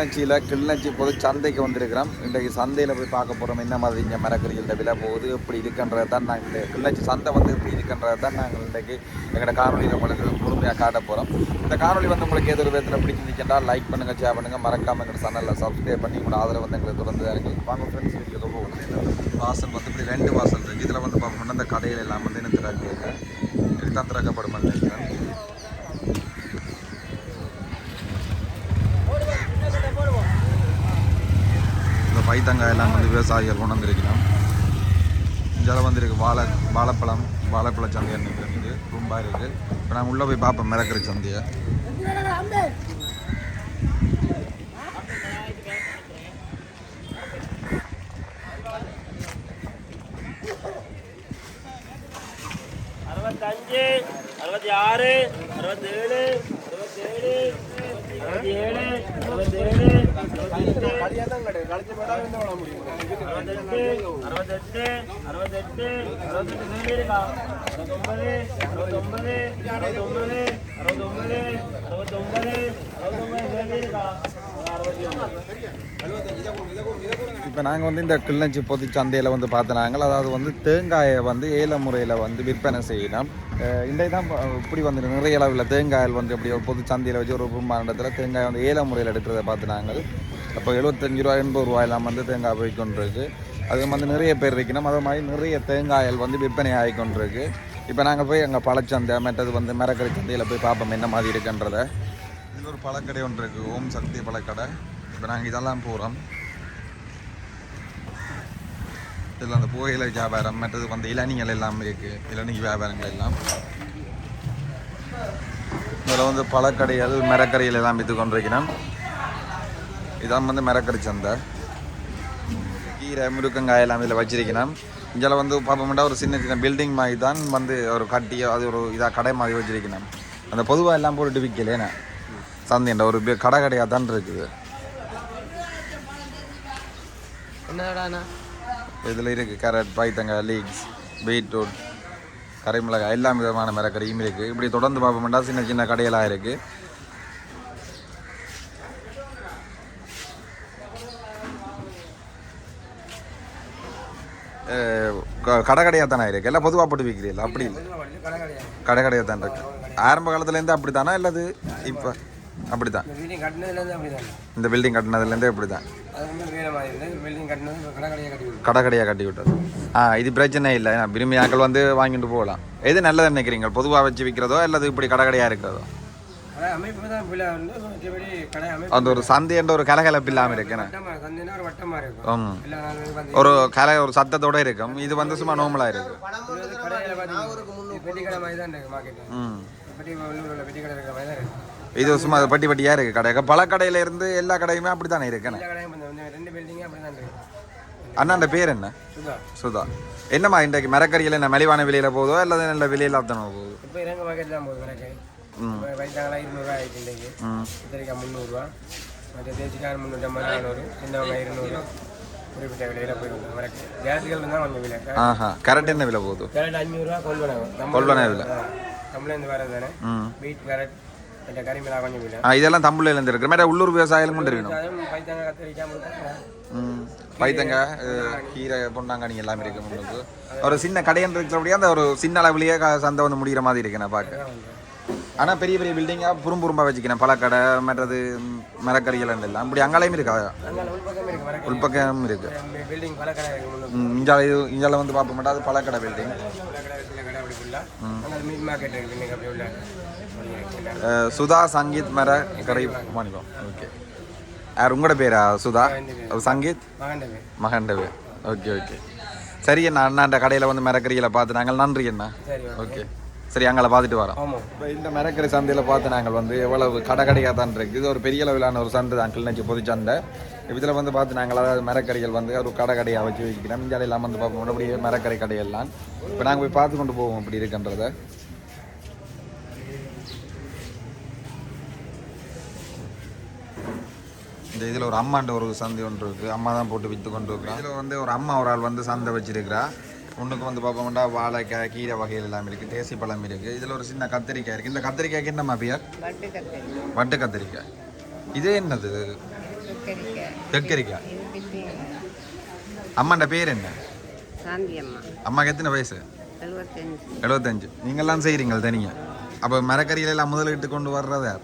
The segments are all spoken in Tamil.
கிளிநொச்சியில் கிளிநொச்சி பொது சந்தைக்கு வந்திருக்கிறோம். இன்றைக்கு சந்தையில் போய் பார்க்க போகிறோம் என்ன மாதிரி இங்கே மரக்கறிகள் விலை போகுது எப்படி இருக்குன்றது தான் நாங்கள் இந்த கிளிநொச்சி சந்தை வந்து எப்படி இருக்குன்றது தான் நாங்கள் இன்றைக்கு எங்களோட காணொலியில் உங்களுக்கு முழுமையாக காட்ட போகிறோம் இந்த காணொலி வந்து உங்களுக்கு எது ஒரு விதத்தில் பிடிச்சிருந்துச்சுன்னா லைக் பண்ணுங்கள் ஷேர் பண்ணுங்கள் மறக்காமல் எங்கள் சேனலில் சப்ஸ்கிரைப் பண்ணி உங்களோட ஆதரவு வந்து எங்களுக்கு தொடர்ந்து இருக்கு வாங்க ஃப்ரெண்ட்ஸ் ரொம்ப போகணும் வாசல் வந்து இப்படி ரெண்டு வாசல் இருக்குது இதில் வந்து பார்த்தோம்னா இந்த கடையில் எல்லாம் வந்து என்ன திறக்கப்படும் நினைக்கிறேன் இந்த பைத்தங்காய் எல்லாம் வந்து விவசாயிகள் கொண்டு வந்திருக்கிறோம் இதில் வந்துருக்கு வாழை வாழைப்பழம் வாழைப்பழ சந்தை இருக்குது ரொம்ப இருக்குது இப்போ நாங்கள் உள்ளே போய் பார்ப்போம் மிளக்கிற சந்தையை. அறுபத்தஞ்சு அறுபத்தி ஆறு அறுபத்தேழு அறுபத்தேழு அறுபத்தி ஏழு அறுபத்தேழு. அறுபத்தெட்டு அறுபத்தெட்டு அறுபத்தெட்டு இப்போ நாங்கள் வந்து இந்த கிள்ளஞ்சி பொது சந்தையில் வந்து பார்த்தனாங்க அதாவது வந்து தேங்காயை வந்து ஏல முறையில் வந்து விற்பனை செய்யணும் இன்றைக்கு தான் இப்படி வந்து நிறைய அளவில் தேங்காயில் வந்து இப்படி ஒரு பொது சந்தையில் வச்சு ஒரு மாநிலத்தில் தேங்காய் வந்து ஏல முறையில் எடுக்கிறத பார்த்து நாங்கள். அப்போ எழுபத்தஞ்சு ரூபா எண்பது ரூபாயெல்லாம் வந்து தேங்காய் போய் கொண்டிருக்கு அது வந்து நிறைய பேர் இருக்கணும். அதே மாதிரி நிறைய தேங்காயில் வந்து விற்பனை ஆகி கொண்டிருக்கு இப்போ நாங்கள் போய் அங்கே பழச்சந்தை மற்றது வந்து மரக்கறி சந்தையில் போய் பார்ப்போம் என்ன மாதிரி இருக்குன்றத. இதில் ஒரு பழக்கடை ஒன்று இருக்குது ஓம் சக்தி பழக்கடை. இப்போ நாங்கள் இதெல்லாம் போகிறோம். இதில் அந்த புகையிலை வியாபாரம் மற்றது வந்து இளநிகள் எல்லாம் இருக்குது இளநீ வியாபாரங்கள் எல்லாம். இதில் வந்து பழக்கடைகள் மரக்கறிகள் எல்லாம் விற்று கொண்டிருக்கிறோம் இதான் வந்து மரக்கறி சந்தை. கீரை முருக்கங்காய் எல்லாம் இதில் வச்சிருக்கிறோம் இதில் வந்து பார்ப்போம்னா ஒரு சின்ன சின்ன பில்டிங் மாதிரி தான் வந்து ஒரு கட்டி அது ஒரு இதாக கடை மாதிரி வச்சிருக்கிறோம் அந்த பொதுவாக எல்லாம் போட்டுட்டு விற்கலேண்ணே சந்தைன்ற ஒரு கடை கடையாக தான் இருக்குது. என்னடாண்ணா இதில் இருக்குது கேரட் பைத்தங்காய் லீக்ஸ் பீட்ரூட் கரைமிளகாய் எல்லா விதமான மரக்கறியும் இருக்குது இப்படி தொடர்ந்து பார்ப்போம்னா சின்ன சின்ன கடையெல்லாம் இருக்குது கடை கடையாக தானே இருக்கு? எல்லாம் பொதுவாக போட்டு விற்கிறீங்களா அப்படி இல்லை. கடை கடையாக தான் இருக்கு. ஆரம்ப காலத்துலேருந்து அப்படி தானே இல்லது இப்போ அப்படி தான் இந்த பில்டிங் கட்டினதுலேருந்தே அப்படி தான் கடை கடையாக கட்டி விட்டது. ஆ இது பிரச்சனை இல்லை. விரும்பி ஆட்கள் வந்து வாங்கிட்டு போகலாம். எது நல்லது நினைக்கிறீங்க? பொதுவாக வச்சு விற்கிறதோ அல்லது இப்படி கடை கடையாக இருக்கிறதோ அந்த ஒரு சந்தை என்ற ஒரு கலகலப்பு இல்லாமல் இருக்கும். ஒரு கலை ஒரு சத்தத்தோட இருக்கும். இது வந்து சும்மா நார்மலாக இருக்கு. இது தான் தான் சும்மா பட்டி பட்டியாக இருக்குது கடை. பல கடையில இருந்து எல்லா கடையுமே அப்படி தானே இருக்குண்ணே தான் அண்ணாண்ட பேர் என்ன? சுதா. சுதா. என்னம்மா இன்றைக்கு மரக்கறியில் என்ன மலிவான விலையில் போகுதோ அல்லது நல்ல விலையில் அத்தனை போகுது? இப்போ இறங்க மார்க்கெட் தான் போகுது கடைக்கு ம். இப்போ வைத்தாங்கலாம் இருநூறுவா ஆயிடுச்சு இன்றைக்கு. ம். கத்திரிக்காய் முந்நூறுரூவா மற்ற தேசிக்காய் முந்நூற்றம்பது நானூறு சின்னவங்க இருநூறு. குறிப்பிட்ட விலையில் போயிடும் வரக்கு கேஸுகள் தான் கொஞ்சம் விலை. ஆஹா கரெக்ட் என்ன விலை போகுது? கேரட் அஞ்சூறுரூவா கொள்வனாகும் கொள்வனை விலை. தமிழ்லேருந்து வரது தானே ம். பீட் இதெல்லாம் தமிழ்லேருந்து இருக்கிற மாதிரி உள்ளூர் விவசாயிகளும் கொண்டு இருக்கணும். பைத்தாங்க கீரை பொன்னாங்கண்ணி. எல்லாமே இருக்கு முன்னுக்கு. ஒரு சின்ன கடையன் இருக்கிறபடியே அந்த ஒரு சின்ன அளவுலயே சந்தை வந்து முடிகிற மாதிரி இருக்கு நான் பார்க்க. ஆனால் பெரிய பெரிய பில்டிங்காக புறும்புறும்பா வச்சுக்கிறேன் பழக்கடை மற்றது மரக்கறிகள் எல்லாம் இப்படி அங்காலையும் இருக்கா உள்பக்கம் இருக்கு வரக்கு உள்பக்கம் இருக்கு. பில்டிங் பல கடை இருக்கு முன்னூறு ம், இஞ்சால இது இஞ்சால வந்து பார்ப்போம். மாட்டா அது பழக்கடை பில்டிங் சுதா சங்கீத் மர கடை மாநிலம் ஓகே யார் உங்களோட பேரா சுதா சங்கீத் பேர் ஓகே ஓகே சரி அண்ணா அண்ணாண்ட கடையில் வந்து மரக்கறிகளை பார்த்து நாங்கள் நன்றி அண்ணா சரி ஓகே சரி அங்கே பார்த்துட்டு வரோம் இப்போ இந்த மரக்கறி சந்தையில் பார்த்து நாங்கள் வந்து எவ்வளவு கடை கடையாக தான் இருக்குது இது ஒரு பெரிய அளவிலான ஒரு சந்தை தான். கிளிநொச்சி பொது சந்தை. இதில் வந்து பார்த்து நாங்கள் அதாவது மரக்கறிகள் வந்து ஒரு கடை கடையாக வச்சு வைக்கிறோம் இந்தியாவில் எல்லாம் வந்து பார்ப்போம். அப்படியே மரக்கறி கடையெல்லாம். இப்போ நாங்கள் போய் பார்த்து கொண்டு போவோம். இப்படி இருக்குன்றத. இந்த இதில் ஒரு அம்மாண்ட ஒரு சந்தை ஒன்று இருக்குது அம்மா தான் போட்டு விற்று கொண்டு இருக்கிறோம் இதில் வந்து ஒரு அம்மா ஒரு ஆள் வந்து சந்தை வச்சிருக்கிறா. ஒன்றுக்கு வந்து பார்ப்போம்னா வாழைக்காய் கீரை வகைகள் எல்லாம் இருக்குது தேசி பழம் இருக்குது இதில் ஒரு சின்ன கத்திரிக்காய் இருக்குது இந்த கத்திரிக்காய்க்கு என்னம்மா பேர் வட்டு கத்தரி வட்டு கத்திரிக்காய். இது என்னது? பிள்ளைங்க அம்மாண்ட பேர் என்ன? அம்மாக்கு எத்தனை வயசு? எழுபத்தஞ்சு நீங்கள்லாம் செய்கிறீங்க தனிங்க அப்போ மரக்கறியில எல்லாம் முதலிட்டு கொண்டு வர்றது?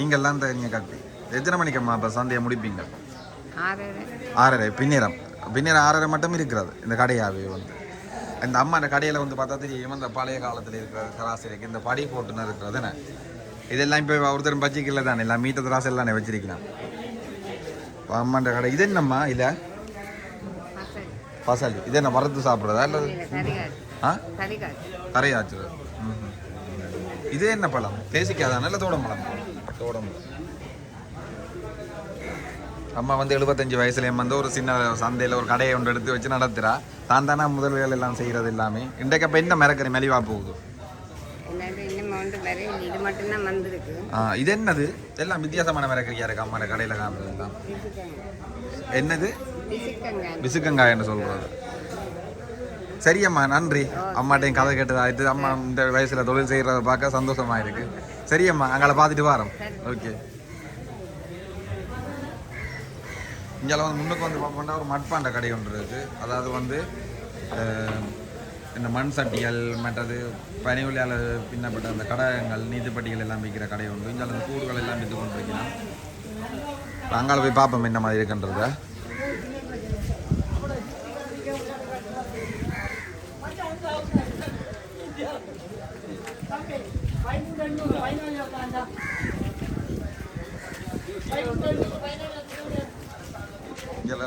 நீங்கள்லாம் தனிங்க கட்டி எத்தனை மணிக்கு அம்மா அப்போ சந்தையை முடிப்பீங்க? ஆறரை. பின்னிரம். பின்னிரம் ஆறரை மட்டும் இருக்கிறது இந்த கடையாவே வந்து. இந்த அம்மா இந்த கடையில் வந்து பார்த்தா தெரியும் இந்த பழைய காலத்தில் இருக்கிற சராசரிக்கு இந்த படி போட்டுன்னு இருக்கிறது என்ன? இதெல்லாம் இப்போ ஒருத்தர் பச்சிக்கல தானே எல்லாம் மீட்ட திராசை எல்லாம் வச்சிருக்கலாம் இப்ப அம்மாண்ட கடை இது என்னம்மா இல்லை பசல். இது என்ன மரத்து சாப்பிட்றதா இல்லை? இல்லை ஆ? கரிகாது கரையாச்சு இது என்ன பழம்? தேசிக்காதான் நல்ல தோடம் பழம் தோடம் அம்மா வந்து எழுபத்தஞ்சு வயசுலேயும் வந்து ஒரு சின்ன சந்தையில் ஒரு கடையை ஒன்று எடுத்து வச்சு நடத்துகிறா தான் தானே முதல்கள் எல்லாம் செய்கிறது எல்லாமே. இன்றைக்கு அப்போ என்ன மரக்கறி மெலிவா போகுது? இது என்னது? எல்லாம் வித்தியாசமான மரக்கறியா இருக்கு அம்மா கடையில் பிசுக்கங்க என்னது? பிசுக்கங்க விசுக்கங்காயன்னு சொல்கிறது சரியம்மா நன்றி. அம்மாட்டையும் கதை கேட்டதாயிட்டு அம்மா இந்த வயசில் தொழில் செய்கிறத பார்க்க சந்தோஷமா இருக்கு. சரியம்மா அங்கே பார்த்துட்டு வரோம். ஓகே. இங்கே வந்து முன்னுக்கு வந்து பார்ப்போம்னா ஒரு மட்பாண்ட கடை ஒன்று இருக்குது அதாவது வந்து இந்த மண் சட்டிகள் மற்றது பனிவழியால் பின்னப்பட்ட அந்த கடகங்கள் நீதிப்பட்டிகள் எல்லாம் விற்கிற கடை உண்டு இங்கே அந்த கூடுகள் எல்லாம் விற்று கொண்டு வைக்கலாம் அங்கால போய் பார்ப்போம் என்ன மாதிரி இருக்குன்றத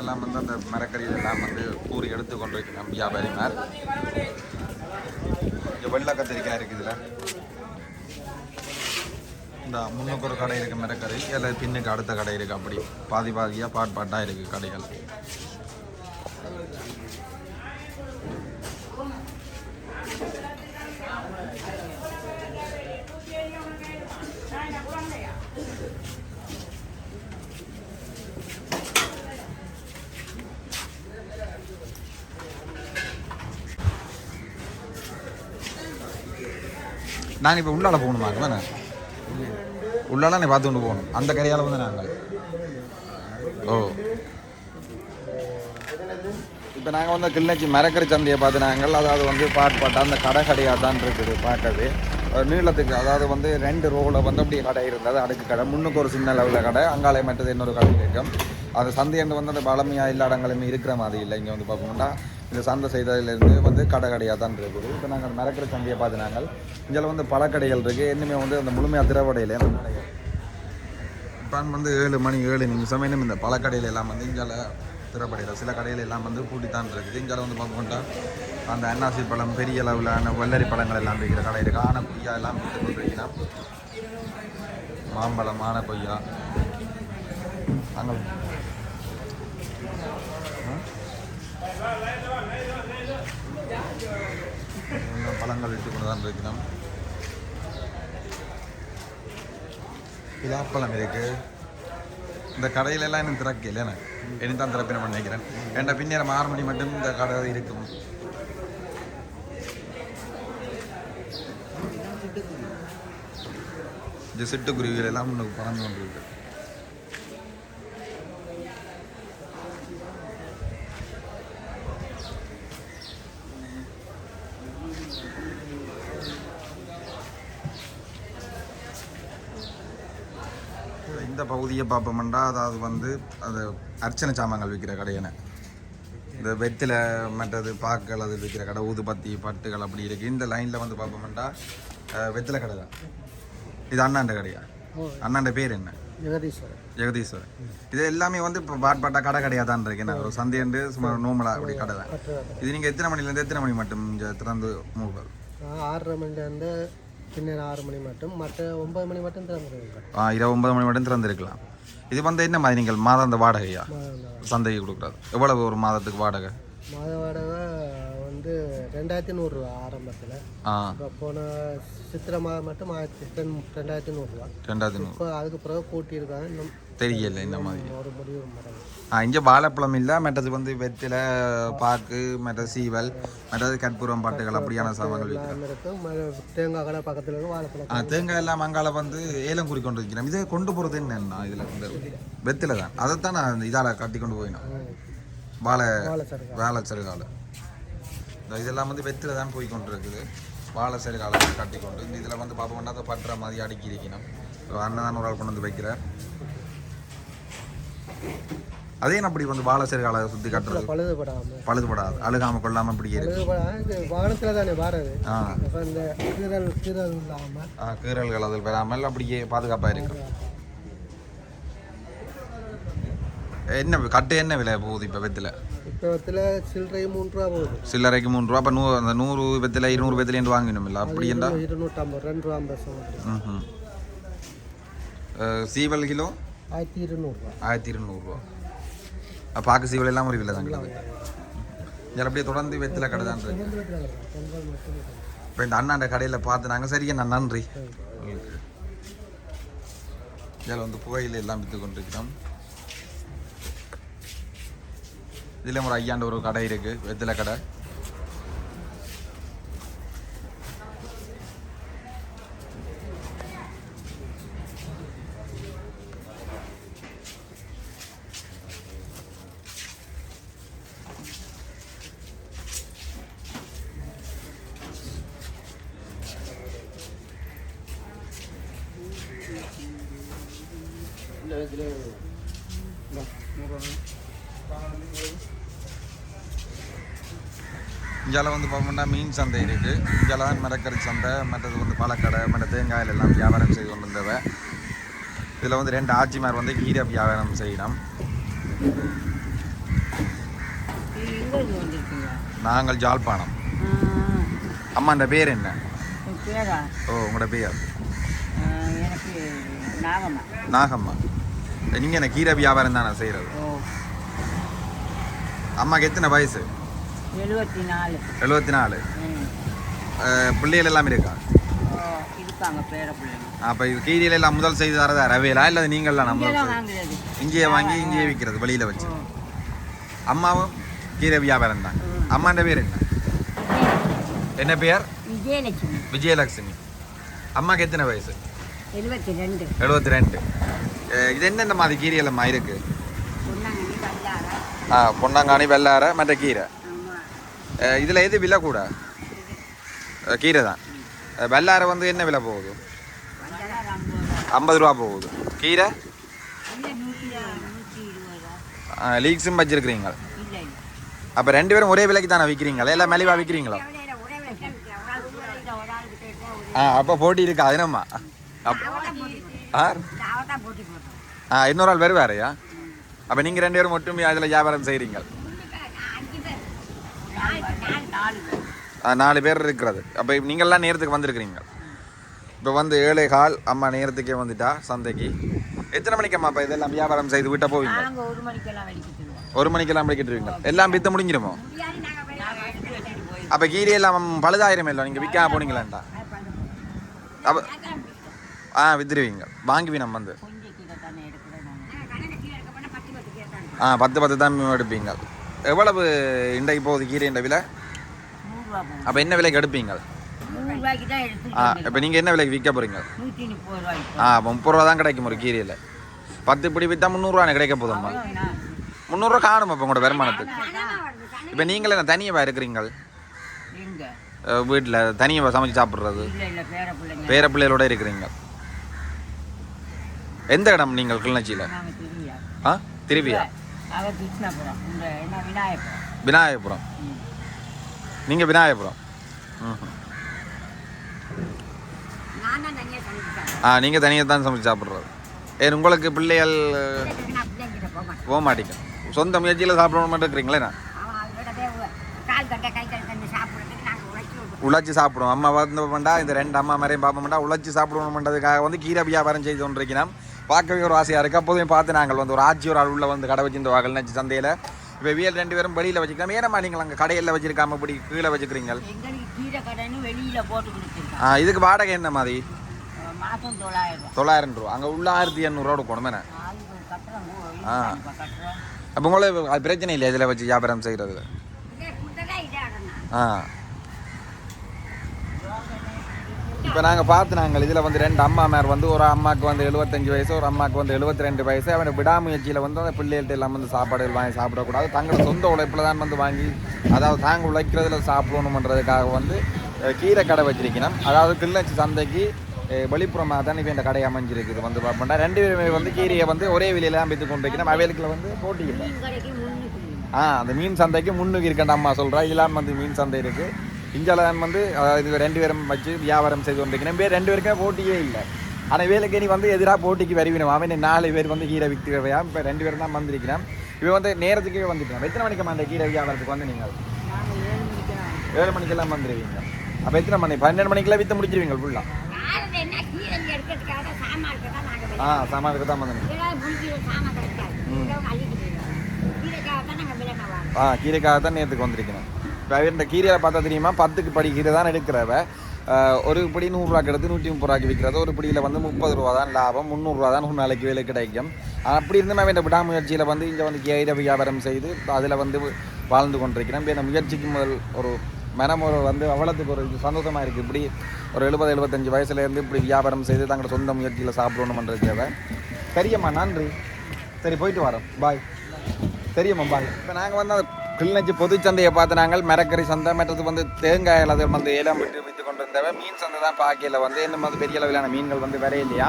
எல்லாம் வந்து அந்த மரக்கறிகள் எல்லாம் வந்து கூறி எடுத்து கொண்டு வைக்கணும் வியாபாரிமார். இங்கே வெள்ளை கத்திரிக்காய் இருக்குது இதில் இந்த முன்னுக்கு ஒரு கடை இருக்குது மரக்கறி இதில் பின்னுக்கு அடுத்த கடை இருக்குது அப்படி. பாதி பாதியாக பாட் பாட்டாக இருக்குது கடைகள். நாங்கள் இப்போ உள்ளால போகணுமா? தானே உள்ளால நீ பார்த்து கொண்டு போகணும். அந்த கரையால் வந்து நாங்கள். ஓ. இப்போ நாங்கள் வந்து கிளிநொச்சி மரக்கறி சந்தையை பார்த்து நாங்கள் அதாவது வந்து பாட் பாட்டா அந்த கடை கடையாக தான் இருக்குது பார்க்கவே நீளத்துக்கு அதாவது வந்து ரெண்டு ரோவில் வந்து அப்படியே கடை இருந்தது அடுக்கு கடை. முன்னுக்கு ஒரு சின்ன லெவலில் கடை அங்காலே மற்றது இன்னொரு கடை இருக்கும். அந்த சந்தையண்டு வந்து அந்த பழமையாக இல்லாடங்களுமே இருக்கிற மாதிரி இல்லை. இங்கே வந்து பார்ப்போம்னா இந்த சந்தை செய்ததுலேருந்து வந்து கடை கடையாக தான் இருக்குது. இப்போ நாங்கள் மரக்கறி சந்தையை பார்த்து நாங்கள் இங்கே வந்து பழக்கடைகள் இருக்குது இன்னுமே வந்து அந்த முழுமையாக திரவடையில் அந்த கடைகள் இப்போ வந்து ஏழு மணி ஏழு நிமிஷம் இன்னும் இந்த பழக்கடையில் எல்லாம் வந்து இங்கே திறப்படையில் சில கடையில் எல்லாம் வந்து பூட்டித்தான் இருக்குது. இங்கே வந்து பார்ப்போம்ட்டா அந்த அன்னாசி பழம் பெரிய அளவிலான வெள்ளரி பழங்கள் எல்லாம் விற்கிற கடை இருக்குது ஆன கொய்யா எல்லாம் விற்று கொண்டு மாம்பழம் ஆன கொய்யா. அங்கே இன்னும் பழங்கள் விட்டு கொண்டு தான் இருக்கிறோம் பிலாப்பழம் இருக்கு. இந்த கடையிலெல்லாம் இன்னும் திறக்க இல்லைண்ணே இனி தான் திறப்பின நினைக்கிறேன். ஏன்டா பின்னேரம் ஆறு மணி மட்டும் இந்த கடை இருக்கும். இந்த சிட்டுக்குருவிகள் எல்லாம் முன்னுக்கு பறந்து கொண்டிருக்கு. இந்த பகுதியை பார்ப்போம்னா அதாவது வந்து அது அர்ச்சனை சாமான்கள் விற்கிற கடையனை இந்த வெத்தில மற்றது பாக்கள் அது விற்கிற கடை ஊதுபத்தி பட்டுகள் அப்படி இருக்குது இந்த லைனில் வந்து பார்ப்போம்னா அஹ், வெத்தில கடை தான். இது அண்ணாண்ட கடையா? அண்ணாண்ட பேர் என்ன? ஜெகதீஸ்வரர் ஜெகதீஸ்வரர் இது எல்லாமே வந்து இப்போ பாட் பாட்டா கடை கடையாக தான் இருக்கு. என்ன ஒரு சந்தையண்டு சுமார் நோமலா அப்படி கடை தான். இது நீங்கள் எத்தனை மணிலேருந்து எத்தனை மணி மட்டும் திறந்து மூவல் ஆறரை மணிலேருந்து பின்னர் ஆறு மணி மட்டும் மற்ற ஒன்பது மணி மட்டும் திறந்துருங்க ஆ இரவு ஒன்பது மணி மட்டும் திறந்திருக்கலாம். இது வந்து என்ன மாதிரி நீங்கள் மாதாந்த வாடகையா? சந்தைக்கு கொடுக்குறது. எவ்வளவு ஒரு மாதத்துக்கு வாடகை? மாத வாடகை வந்து ரெண்டாயிரத்தி நூறுரூவா ஆரம்பத்தில். இப்போ போன சித்திரை மாதம் மட்டும் ஆயிரத்தி ரெண்டு ரெண்டாயிரத்தி நூறுரூவா. ரெண்டாயிரத்தி நூறு. இப்போ அதுக்கு பிறகு கூட்டியிருக்காங்க. இன்னும் தெரியல இந்த மாதிரி. ஒரு முடிவு மரம் ஆ இங்கே வாழைப்பழம் இல்லை மற்றது வந்து வெற்றிலை பாக்கு மற்றது சீவல் மற்றது கற்பூரம் பாட்டுகள் அப்படியான சாமான்கள் தேங்காய் கடை பக்கத்தில் வாழைப்பழம் ஆ தேங்காய் எல்லாம் மங்கால வந்து ஏலம் குறி கொண்டு வைக்கிறோம். இதை கொண்டு போகிறது என்னன்னா இதில் வந்து வெத்தில தான். அதைத்தான் நான் இதால் கட்டி கொண்டு போயினோம். வாழை வாழை சருகா வாழை சருகால இதெல்லாம் வந்து வெத்தில தான் போய் கொண்டு இருக்குது வாழை சருகால கட்டி கொண்டு இந்த இதில் வந்து பார்ப்போம்னா அதை பட்டுற மாதிரி அடுக்கி இருக்கணும் அண்ணன் தான் ஒரு ஆள் கொண்டு வந்து வைக்கிறார். அதே அப்படி வந்து வாழை சருகால சுற்றி கட்டுறது. பழுதுபடாமல் பழுதுபடாது. அழுகாமல் கொள்ளாமல் தானே வாரது. ஆ. கீரல் கீரல் இல்லாமல் ஆ, கீறல்கள் அதில் வராமல் அப்படியே பாதுகாப்பாக இருக்கும் என்ன கட்டு என்ன விலை போகுது இப்போ வெத்தில்? சில்லறை ரூபா போகுது சில்லறைக்கு மூணு ரூபா. அப்போ நூ அந்த நூறு வெத்தில் இருநூறு வெத்திலேருந்து வாங்கணும் இல்லை? அப்படி என்றா? இருநூற்றம்பது ரெண்டு ரூபா ம் சீவல் கிலோ? ஆயிரத்தி இருநூறுவா ஆயிரத்தி இருநூறுவா பாக்கு சீவல் எல்லாம் ஒரு விலை தான் இதில் அப்படியே தொடர்ந்து வெத்தில கடை தான் இருக்கு. இப்போ இந்த அண்ணாண்ட கடையில் பார்த்து நாங்கள் சரியா நான் நன்றி. இதில் வந்து புகையில எல்லாம் விற்று கொண்டிருக்கிறோம். இதில் ஒரு ஐயாண்ட ஒரு கடை இருக்கு வெத்தில கடை. இங்கால வந்து பார்த்தோம்னா மீன் சந்தை இருக்கு. இங்கால தான் மரக்கறி சந்தை மற்றது வந்து பழக்கடை மற்ற தேங்காயில் எல்லாம் வியாபாரம் செய்து கொண்டு வந்தவ இதில் வந்து ரெண்டு ஆட்சிமார் வந்து கீரை வியாபாரம் செய்யணும் நாங்கள் ஜாழ்ப்பாணம். அம்மாண்ட பேர் என்ன? ஓ உங்களோட பேர்? நாகம்மா. நீங்கள் என்ன கீரை வியாபாரம் தானே செய்கிறது ஓ. அம்மாக்கு எத்தனை வயசு? எழுபத்தி நாலு எழுபத்தி நாலு. பிள்ளைகள் எல்லாம் இருக்கா? இருக்காங்க பேர பிள்ளைங்க அப்போ இது கீரையில எல்லாம் முதல் செய்து தரதா? ரவையிலா இல்லை இங்கெல்லாம் வாங்குறது. இங்கேயே வாங்கி இங்கேயே விற்கிறது வெளியில் வச்சு. அம்மாவும் கீரை வியாபாரம் தான். அம்மாண்ட பேர் என்ன? என்ன பேர்? விஜயலட்சுமி. விஜயலட்சுமி. அம்மாக்கு எத்தனை வயசு? எழுபத்தி ரெண்டு எழுபத்தி ரெண்டு இது என்னென்ன மாதிரி இருக்கு? சொன்னாங்க நீ வந்தாரா ஆ பொன்னாங்கானி வெள்ளார மற்ற கீரை. இதில் எது விலை கூட? கீரை தான் வெள்ளாரை வந்து என்ன விலை போகுது? ஐம்பது ரூபா போகுது. கீரை? லீக்ஸும் வச்சிருக்கிறீங்க. அப்போ ரெண்டு பேரும் ஒரே விலைக்கு தானே விற்கிறீங்களா எல்லாம் மலிவாக விற்கிறீங்களா ஆ அப்போ போட்டி இருக்கா? அதுனம்மா அப் ஆ ஆ இன்னொரு ஆள் வருவாரையா? அப்போ நீங்கள் ரெண்டு பேரும் மட்டும் அதில் வியாபாரம் செய்கிறீங்க நாலு பேர். ஆ, நாலு பேர் இருக்கிறது. அப்போ நீங்கள்லாம் நேரத்துக்கு வந்திருக்கிறீங்க. இப்போ வந்து ஏழை கால் அம்மா நேரத்துக்கே வந்துட்டா சந்தைக்கு. எத்தனை மணிக்கு அம்மா இப்போ இதெல்லாம் வியாபாரம் செய்து விட்ட போவீங்க? ஒரு மணிக்கெல்லாம் முடிக்கிட்டுருவீங்க எல்லாம் விற்று முடிஞ்சிருமோ? அப்போ கீரை எல்லாம் பழுதாயிரம் இல்லை நீங்கள் விற்காம போனீங்களாண்டா அப்போ ஆ வித்துருவீங்க. வாங்குவி நம்ம வந்து. ஆ பத்து பத்து தான் எடுப்பீங்க. எவ்வளவு இன்றைக்கு போகுது கீரை இந்த விலை? அப்போ என்ன விலைக்கு எடுப்பீங்க? ஆ இப்போ நீங்கள் என்ன விலைக்கு விற்க போகிறீங்க ஆ அப்போ முப்பது ரூபா தான் கிடைக்கும் ஒரு கீரையில். பத்து இப்படி விற்றா முந்நூறுரூவா கிடைக்க போதும்மா முந்நூறுரூவா காணும் இப்போ உங்களோட வருமானத்துக்கு. இப்போ நீங்களே என்ன தனியாக இருக்கிறீங்க? வீட்டில் தனியாக சமைச்சு சாப்பிட்றது? பேர பிள்ளைகளோட இருக்கிறீங்க. எந்த இடம் நீங்கள் கிளிநொச்சியில்? ஆ திருவியா? விநாயகபுரம். விநாயகபுரம். நீங்கள் விநாயகபுரம். ஆ நீங்கள் தனியாக தான் சமைச்சு சாப்பிட்றது. ஏன் உங்களுக்கு பிள்ளைகள் போக மாட்டீங்க சொந்த முயற்சியில் சாப்பிட மட்டும் இருக்கிறீங்களே நான் உழைச்சி சாப்பிடுவோம் அம்மா வந்து பண்ணா இந்த ரெண்டு அம்மா மாதிரியும் பார்ப்ப மாட்டா உழைச்சி சாப்பிடணுன்றதுக்காக வந்து கீரை வியாபாரம் செய்து கொண்டிருக்கிறோம். பார்க்கவே ஒரு ஆசையாக இருக்குது அப்போதையும் பார்த்து நாங்கள் வந்து ஒரு ஆட்சி ஒரு ஆள் உள்ள வந்து கடை வச்சு இந்த வகல் நச்சு சந்தையில் இப்போ வியல் ரெண்டு பேரும் வெளியில் வச்சுக்கலாம். ஏனம்மா நீங்கள் அங்கே கடையில் வச்சிருக்காம இப்படி கீழே வச்சுக்கிறீங்க ஆ இதுக்கு வாடகை என்ன மாதிரி? தொள்ளாயிரம் ரூபா. அங்கே உள்ள ஆயிரத்தி எண்ணூறுவா கொடுக்கணும் என்ன? ஆ. அப்போ உங்களுக்கு பிரச்சனை இல்லை இதில் வச்சு வியாபாரம் செய்கிறது ஆ. இப்போ நாங்கள் பார்த்து நாங்கள் இதில் வந்து ரெண்டு அம்மாமார் வந்து ஒரு அம்மாவுக்கு வந்து எழுபத்தஞ்சு வயசு ஒரு அம்மாவுக்கு வந்து எழுபத்தி ரெண்டு வயசு. அவனை விடாமுயற்சியில் வந்து அந்த பிள்ளைகள்ட்ட எல்லாம் வந்து சாப்பாடுகள் வாங்கி சாப்பிடக்கூடாது. தங்களோட சொந்த உழைப்பில் தான் வந்து வாங்கி அதாவது தாங்க உழைக்கிறதுல சாப்பிடணுன்றதுக்காக வந்து கீரை கடை வச்சிருக்கணும். அதாவது கிள்ளச்சி சந்தைக்கு வெளிப்புறமாக தான் இப்போ இந்த கடை அமைஞ்சிருக்குது. வந்து பார்ப்போம்னா ரெண்டு பேருமே வந்து கீரையை வந்து ஒரே விலையில தான் விற்று கொண்டு வைக்கணும் அவைகளுக்குள்ள வந்து போட்டி இல்லை ஆ அந்த மீன் சந்தைக்கு முன்னுக்கு இருக்கண்ட அம்மா சொல்கிறா இதெல்லாம் வந்து மீன் சந்தை இருக்குது இந்தியாவில் வந்து இது ரெண்டு பேரும் வச்சு வியாபாரம் செய்து கொண்டிருக்கிறேன் பேர் ரெண்டு பேருக்கே போட்டியே இல்லை. ஆனால் வேலைக்கு நீ வந்து எதிராக போட்டிக்கு வருவினோம். அவன் நாலு பேர் வந்து கீரை விற்கிறவையா இப்போ ரெண்டு பேரும் தான் வந்திருக்கிறேன் இவன் வந்து நேரத்துக்கே வந்துட்டேன் எத்தனை மணிக்கு அந்த கீரை வியாபாரத்துக்கு வந்து நீங்கள்? ஏழு மணிக்கெல்லாம் வந்துடுவீங்க அப்போ எத்தனை மணி? பன்னெண்டு மணிக்கெல்லாம் விற்று முடிச்சிருவீங்க ஃபுல்லாக ஆ? சாமானுக்கு தான் வந்து ஆ கீரைக்காக தான் நேரத்துக்கு வந்திருக்கிறேன் இந்த கீரையை பார்த்தா தெரியுமா? பத்துக்கு படி கீரை தான் எடுக்கிறவ. ஒரு படி நூறுரூவாக்கு எடுத்து நூற்றி முப்பது ரூபாய்க்கு விற்கிறது ஒரு படியில் வந்து முப்பது ரூபா தான் லாபம் முந்நூறுரூவா தான் ஒரு நாளைக்கு வேலை கிடைக்கும். அப்படி இருந்தும் அவன் இந்த விடாமுயற்சியில் வந்து இங்கே வந்து கீரை வியாபாரம் செய்து அதில் வந்து வாழ்ந்து கொண்டிருக்கிறேன். இப்போ இந்த முயற்சிக்கு முதல் ஒரு மனம் ஒரு வந்து அவ்வளோத்துக்கு ஒரு சந்தோஷமாக இருக்குது இப்படி ஒரு எழுபது எழுபத்தஞ்சு வயசுலேருந்து இப்படி வியாபாரம் செய்து தங்களோட சொந்த முயற்சியில் சாப்பிடணுமன்றதுக்காக சரியம்மா நன்றி. சரி போயிட்டு வரோம். பாய் தெரியுமா? பாய் இப்போ நாங்கள் வந்து கிளிநொச்சி பொதுச்சந்தையை பார்த்து நாங்கள் மரக்கறி சந்தை மற்றது வந்து தேங்காய் அது வந்து ஏலம் விட்டு விற்று கொண்டு இருந்தவ மீன் சந்தை தான் பார்க்கல வந்து இன்னும் வந்து பெரிய அளவிலான மீன்கள் வந்து வரைய இல்லையா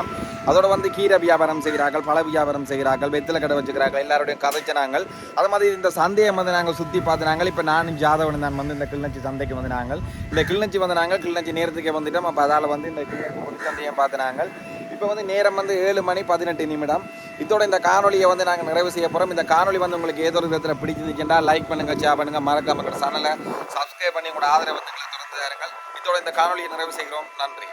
அதோட வந்து கீரை வியாபாரம் செய்கிறார்கள் பழ வியாபாரம் செய்கிறார்கள் வெத்தில கடை வச்சுக்கிறார்கள் எல்லாருடையும் கதைச்சு நாங்கள். அது மாதிரி இந்த சந்தையை வந்து நாங்கள் சுற்றி பார்த்து நாங்கள் இப்போ நானும் ஜாதவன் தான் வந்து இந்த கிளிநொச்சி சந்தைக்கு வந்து நாங்கள். இந்த கிளிநொச்சி வந்து நாங்கள் கிளிநொச்சி நேரத்துக்கே வந்துட்டோம். அப்போ அதால் வந்து இந்த கிளிநொச்சி பொதுச்சந்தையை பார்த்து நாங்கள். இப்போ வந்து நேரம் வந்து ஏழு மணி பதினெட்டு நிமிடம். இதோட இந்த காணொலியை வந்து நாங்கள் நிறைவு செய்ய போகிறோம் இந்த காணொலி வந்து உங்களுக்கு ஏதோ ஒரு விதத்தில் பிடிச்சிருக்கின்றா லைக் பண்ணுங்க ஷேர் பண்ணுங்க. மறக்காம எங்களோட சேனலை சப்ஸ்கிரைப் பண்ணி உங்களோட ஆதரவு வந்து எங்களை தொடர்ந்து தாருங்கள் இதோட இந்த காணொலியை நிறைவு செய்கிறோம். நன்றி.